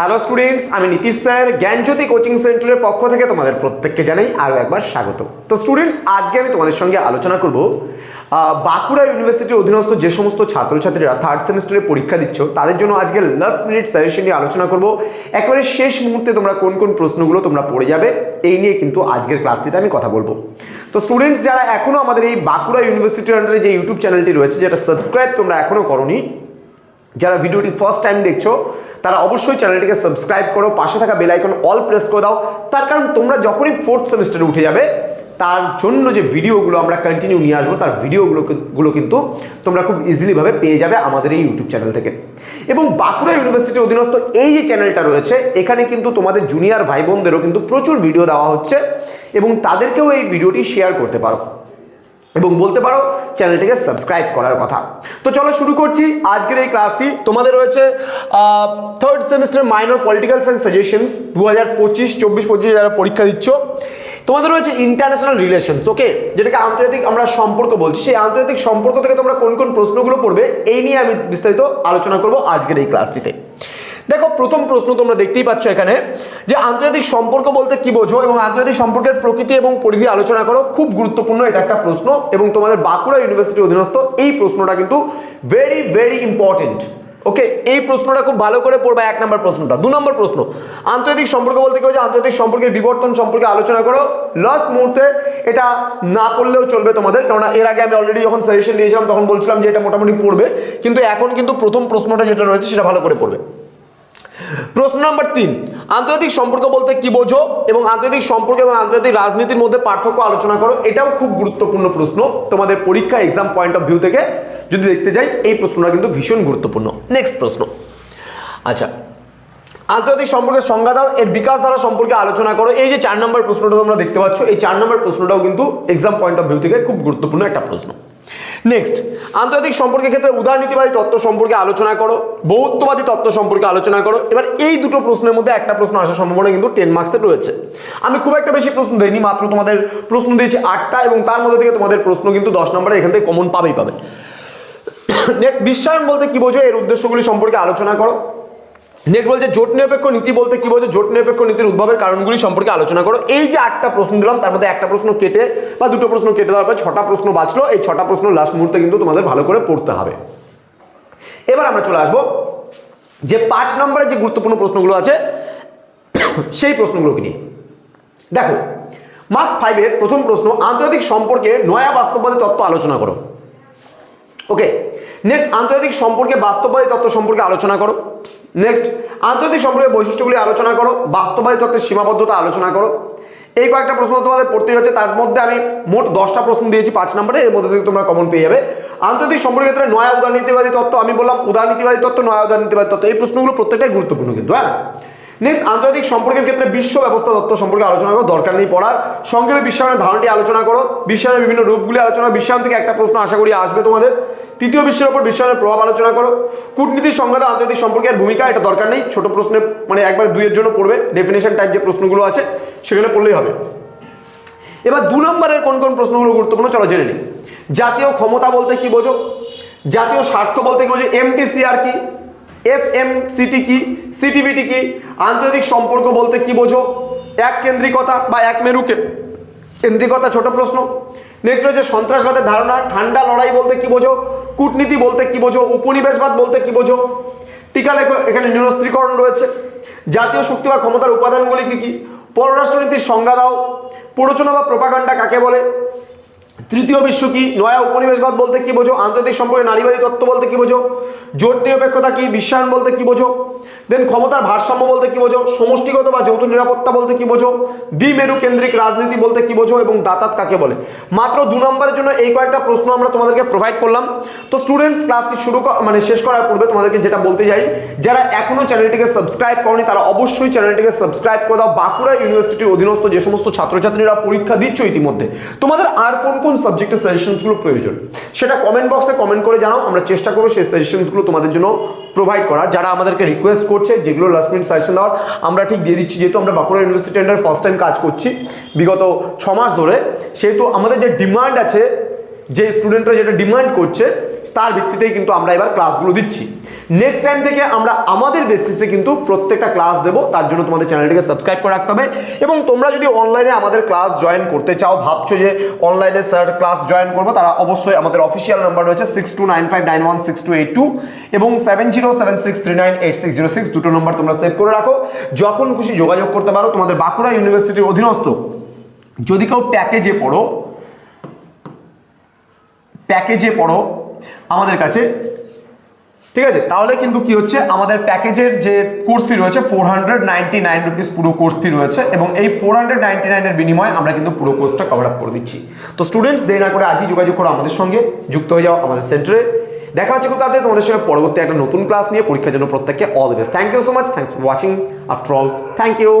Hello students আমি Nitish sir, জ্ঞানজ্যোতি coaching সেন্টারের পক্ষ থেকে তোমাদের প্রত্যেককে জানাই আরও একবার স্বাগত। তো স্টুডেন্টস আজকে আমি তোমাদের সঙ্গে আলোচনা করব বাঁকুড়া ইউনিভার্সিটির অধীনস্থ যে সমস্ত ছাত্রছাত্রীরা থার্ড সেমিস্টারে পরীক্ষা দিচ্ছ, তাদের জন্য আজকে লাস্ট মিনিট সাজেশন নিয়ে আলোচনা করব। একেবারে শেষ মুহূর্তে তোমরা কোন কোন প্রশ্নগুলো তোমরা পড়ে যাবে, এই নিয়ে কিন্তু আজকের ক্লাসটিতে আমি কথা বলব। তো স্টুডেন্টস যারা এখনও আমাদের এই বাঁকুড়া ইউনিভার্সিটির আন্ডারে যে ইউটিউব চ্যানেলটি রয়েছে, যেটা সাবস্ক্রাইব তোমরা এখনও করোনি, যারা ভিডিওটি ফার্স্ট টাইম দেখছ তারা অবশ্যই চ্যানেলটিকে সাবস্ক্রাইব করো, পাশে থাকা বেল আইকন অল প্রেস করে দাও। তার কারণ তোমরা যখনই ফোর্থ সেমিস্টারে উঠে যাবে, তার জন্য যে ভিডিওগুলো আমরা কন্টিনিউ নিয়ে আসব, তার ভিডিওগুলো গুলো কিন্তু তোমরা খুব ইজিলিভাবে পেয়ে যাবে আমাদের এই ইউটিউব চ্যানেল থেকে। এবং বাঁকুড়া ইউনিভার্সিটির অধীনস্থ এই যে চ্যানেলটা রয়েছে, এখানে কিন্তু তোমাদের জুনিয়র ভাই বোনদেরও কিন্তু প্রচুর ভিডিও দেওয়া হচ্ছে এবং তাদেরকেও এই ভিডিওটি শেয়ার করতে পারো। এবং বলতে পারো চ্যানেলটিকে সাবস্ক্রাইব করার কথা। তো চলো শুরু করছি আজকের এই ক্লাসটি। তোমাদের রয়েছে third semester minor political science suggestions দু হাজার পঁচিশ, চব্বিশ পঁচিশে যারা পরীক্ষা দিচ্ছ। তোমাদের রয়েছে ইন্টারন্যাশনাল রিলেশনস ওকে যেটাকে আন্তর্জাতিক আমরা সম্পর্ক বলছি। সেই আন্তর্জাতিক সম্পর্ক থেকে তোমরা কোন কোন প্রশ্নগুলো পড়বে, এই নিয়ে আমি বিস্তারিত আলোচনা করব আজকের এই ক্লাসটিতে। দেখো, প্রথম প্রশ্ন তোমরা দেখতেই পাচ্ছ এখানে যে আন্তর্জাতিক সম্পর্ক বলতে কি বোঝো এবং আন্তর্জাতিক সম্পর্কের প্রকৃতি এবং পরিধি আলোচনা করো। খুব গুরুত্বপূর্ণ এটা একটা প্রশ্ন এবং তোমাদের বাঁকুড়া ইউনিভার্সিটির অধীনস্থ এই প্রশ্নটা কিন্তু ভেরি ভেরি ইম্পর্টেন্ট ওকে এই প্রশ্নটা খুব ভালো করে পড়বা এক নম্বর প্রশ্নটা। দু নম্বর প্রশ্ন, আন্তর্জাতিক সম্পর্ক বলতে কি বোঝো? আন্তর্জাতিক সম্পর্কের বিবর্তন সম্পর্কে আলোচনা করো। লাস্ট মুহূর্তে এটা না পড়লেও চলবে তোমাদের, কেননা এর আগে আমি অলরেডি যখন সাজেশন দিয়েছিলাম তখন বলছিলাম যে এটা মোটামুটি পড়বে, কিন্তু এখন কিন্তু প্রথম প্রশ্নটা যেটা রয়েছে সেটা ভালো করে পড়বে। প্রশ্ন নাম্বার তিন, আন্তর্জাতিক সম্পর্ক বলতে কি বোঝো এবং আন্তর্জাতিক সম্পর্ক এবং আন্তর্জাতিক রাজনীতির মধ্যে পার্থক্য আলোচনা করো, এটাও খুব গুরুত্বপূর্ণ প্রশ্ন। তোমাদের পরীক্ষা এক্সাম পয়েন্ট অফ ভিউ থেকে যদি দেখতে যাই, এই প্রশ্নটা কিন্তু ভীষণ গুরুত্বপূর্ণ। নেক্সট প্রশ্ন। আচ্ছা আন্তর্জাতিক সম্পর্কের সংজ্ঞা দাও, এর বিকাশ ধারা সম্পর্কে আলোচনা করো। এই যে চার নম্বর প্রশ্নটা তোমরা দেখতে পাচ্ছ, এই চার নম্বর প্রশ্নটাও কিন্তু এক্সাম পয়েন্ট অফ ভিউ থেকে খুব গুরুত্বপূর্ণ একটা প্রশ্ন। নেক্সট আন্তর্জাতিক সম্পর্কের ক্ষেত্রে উদারনীতিবাদী তত্ত্ব সম্পর্কে আলোচনা করো বহুত্ববাদী তত্ত্ব সম্পর্কে আলোচনা করো। এবার এই দুটো প্রশ্নের মধ্যে একটা প্রশ্ন আসার সম্ভাবনা কিন্তু টেন মার্কসের রয়েছে। আমি খুব একটা বেশি প্রশ্ন দিইনি, মাত্র তোমাদের প্রশ্ন দিয়েছি আটটা এবং তার মধ্যে থেকে তোমাদের প্রশ্ন কিন্তু দশ নম্বরে এখান থেকে কমন পাবেই পাবে। নেক্সট বিশ্বায়ন বলতে কি বোঝো? এর উদ্দেশ্যগুলি সম্পর্কে আলোচনা করো। নেক্সট বলছে? জোট নিরপেক্ষ নীতি বলতে কি বলছে? জোট নিরপেক্ষ নীতির উদ্ভবের কারণগুলি সম্পর্কে আলোচনা করো। এই যে আটটা প্রশ্ন দিলাম, তার মধ্যে একটা প্রশ্ন কেটে বা দুটো প্রশ্ন কেটে দেওয়ার পর ছটা প্রশ্ন বাঁচলো। এই ছটা প্রশ্ন লাস্ট মুহূর্তে কিন্তু তোমাদের ভালো করে পড়তে হবে। এবার আমরা চলে আসব। যে পাঁচ নম্বরে যে গুরুত্বপূর্ণ প্রশ্নগুলো আছে, সেই প্রশ্নগুলোকে নিয়ে। দেখো মার্কস ফাইভের প্রথম প্রশ্ন, আন্তর্জাতিক সম্পর্কে নয়া বাস্তববাদী তত্ত্ব আলোচনা করো। ওকে নেক্সট আন্তর্জাতিক সম্পর্কে বাস্তববাদী তত্ত্ব সম্পর্কে আলোচনা করো। নেক্সট আন্তর্জাতিক সম্পর্কের বৈশিষ্ট্যগুলি আলোচনা করো, বাস্তবায়িত অর্থে সীমাবদ্ধতা আলোচনা করো। এই কয়েকটা প্রশ্ন তোমাদের পড়তে হচ্ছে, তার মধ্যে আমি মোট দশটা প্রশ্ন দিয়েছি পাঁচ নম্বরে, এর মধ্যে থেকে তোমরা কমন পেয়ে যাবে। আন্তর্জাতিক সম্পর্কের ক্ষেত্রে নয়া উদারনীতিবাদী তত্ত্ব, আমি বললাম উদারনীতিবাদী তত্ত্ব, নয়া উদারনীতিবাদী তত্ত্ব, এই প্রশ্নগুলো প্রত্যেকটাই গুরুত্বপূর্ণ কিন্তু হ্যাঁ? নেক্সট আন্তর্জাতিক সম্পর্কের ক্ষেত্রে বিশ্ব ব্যবস্থা তত্ত্ব সম্পর্কে আলোচনা করো দরকার নেই পড়ার। সংক্ষেপে বিশ্বায়নের ধারণাটি আলোচনা করো। বিশ্বায়নের বিভিন্ন রূপগুলি আলোচনা বিশ্বায়ন থেকে একটা প্রশ্ন আশা করি আসবে তোমাদের। তৃতীয় বিশ্বের উপর বিশ্বায়নের প্রভাব আলোচনা করো। কূটনীতির সংজ্ঞাতে আন্তর্জাতিক সম্পর্কের ভূমিকা, এটা দরকার নেই। ছোট প্রশ্নে মানে একবার দুইয়ের জন্য পড়বে। ডেফিনেশন টাইপ যে প্রশ্নগুলো আছে, সেখানে পড়লেই হবে। এবার দু নম্বরের কোন কোন প্রশ্নগুলো গুরুত্বপূর্ণ, চলো জেনে নিই। জাতীয় ক্ষমতা বলতে কি বোঝো? জাতীয় স্বার্থ বলতে কি বোঝো? এমটিসিআর কি? এফ এম সিটি কি? সিটিভিটি কি? আন্তর্জাতিক সম্পর্ক বলতে কি বোঝো? এক কেন্দ্রিকতা বা এক মেরুকে? কেন্দ্রিকতা ছোট প্রশ্ন। নেক্সট রয়েছে সন্ত্রাসবাদের ধারণা, ঠান্ডা লড়াই বলতে কি বোঝো? কূটনীতি বলতে কি বোঝো? উপনিবেশবাদ বলতে কি বোঝো? টিকা লেখো, এখানে নিরস্ত্রীকরণ রয়েছে। জাতীয় শক্তি বা ক্ষমতার উপাদানগুলি কি কি? পররাষ্ট্রনীতির সংজ্ঞা দাও। প্ররোচনা বা প্রোপাগান্ডা কাকে বলে? তৃতীয় বিশ্ব কি? নয়া উপনিবেশবাদ বলতে কি বোঝো? আন্তর্জাতিক সম্পর্কে নারীবাদী তত্ত্ব বলতে কি বোঝো? জোট নিরপেক্ষতা কি? বিশ্বায়ন বলতে কি বোঝো? দেন ক্ষমতার ভারসাম্য বলতে কি বোঝো? সমষ্টিগত বা যৌথ নিরাপত্তা বলতে কি বোঝো? দ্বিমেরু কেন্দ্রিক রাজনীতি বলতে কি বোঝো এবং দাতাত কাকে বলে? মাত্র দু নম্বরের জন্য এই কয়েকটা প্রশ্ন আমরা তোমাদেরকে প্রোভাইড করলাম। তো স্টুডেন্টস ক্লাসটি শুরু মানে শেষ করার পূর্বে তোমাদেরকে যেটা বলতে যাই যারা এখনও চ্যানেলটিকে সাবস্ক্রাইব করনি, তারা অবশ্যই চ্যানেলটিকে সাবস্ক্রাইব করে দাও। বাঁকুড়া ইউনিভার্সিটির অধীনস্থ যে সমস্ত ছাত্রছাত্রীরা পরীক্ষা দিচ্ছ ইতিমধ্যে, তোমাদের আর কোন কোন সাবজেক্টের সাজেশনসগুলো প্রয়োজন। সেটা কমেন্ট বক্সে কমেন্ট করে জানাও, আমরা চেষ্টা করব সেই সাজেশনসগুলো তোমাদের জন্য প্রোভাইড করা যারা আমাদেরকে রিকোয়েস্ট করছে, যেগুলো লাস্ট মিনিট সাজেশন দেওয়ার, আমরা ঠিক দিয়ে দিচ্ছি। যেহেতু আমরা Bankura university under first time কাজ করছি, বিগত ছ মাস ধরে, সেহেতু আমাদের যে ডিমান্ড আছে, যে স্টুডেন্টরা যেটা ডিমান্ড করছে, তার ভিত্তিতেই কিন্তু আমরা এবার ক্লাসগুলো দিচ্ছি। নেক্সট টাইম থেকে আমরা আমাদের বেসিসে কিন্তু প্রত্যেকটা ক্লাস দেবো, তার জন্য তোমাদের চ্যানেলটিকে সাবস্ক্রাইব করে রাখতে হবে। এবং তোমরা যদি অনলাইনে আমাদের ক্লাস জয়েন করতে চাও, ভাবছ যে অনলাইনে স্যার ক্লাস জয়েন করব, তারা অবশ্যই আমাদের অফিসিয়াল নাম্বার রয়েছে six two nine five nine one six two eight two এবং seven zero seven six three nine eight six zero six দুটো নম্বর তোমরা সেভ করে রাখো। যখন খুশি যোগাযোগ করতে পারো, তোমাদের বাঁকুড়া ইউনিভার্সিটির অধীনস্থ। যদি কেউ প্যাকেজে পড়ো প্যাকেজে পড়ো, আমাদের কাছে ঠিক আছে? তাহলে কিন্তু কি হচ্ছে? আমাদের প্যাকেজের যে কোর্স ফি রয়েছে four hundred ninety nine rupees পুরো কোর্স ফি রয়েছে এবং এই ফোর হান্ড্রেড নাইনটি নাইনের বিনিময়ে আমরা কিন্তু পুরো কোর্সটা কভার আপ করে দিচ্ছি। তো স্টুডেন্টস দেরি না করে আজই যোগাযোগ করো আমাদের সঙ্গে, যুক্ত হয়ে যাও আমাদের সেন্টারে দেখা হচ্ছে খুব তাড়াতাড়ি তোমাদের সঙ্গে পরবর্তী একটা নতুন ক্লাস নিয়ে। পরীক্ষার জন্য প্রত্যেককে all the best thank you so much thanks for watching after all thank you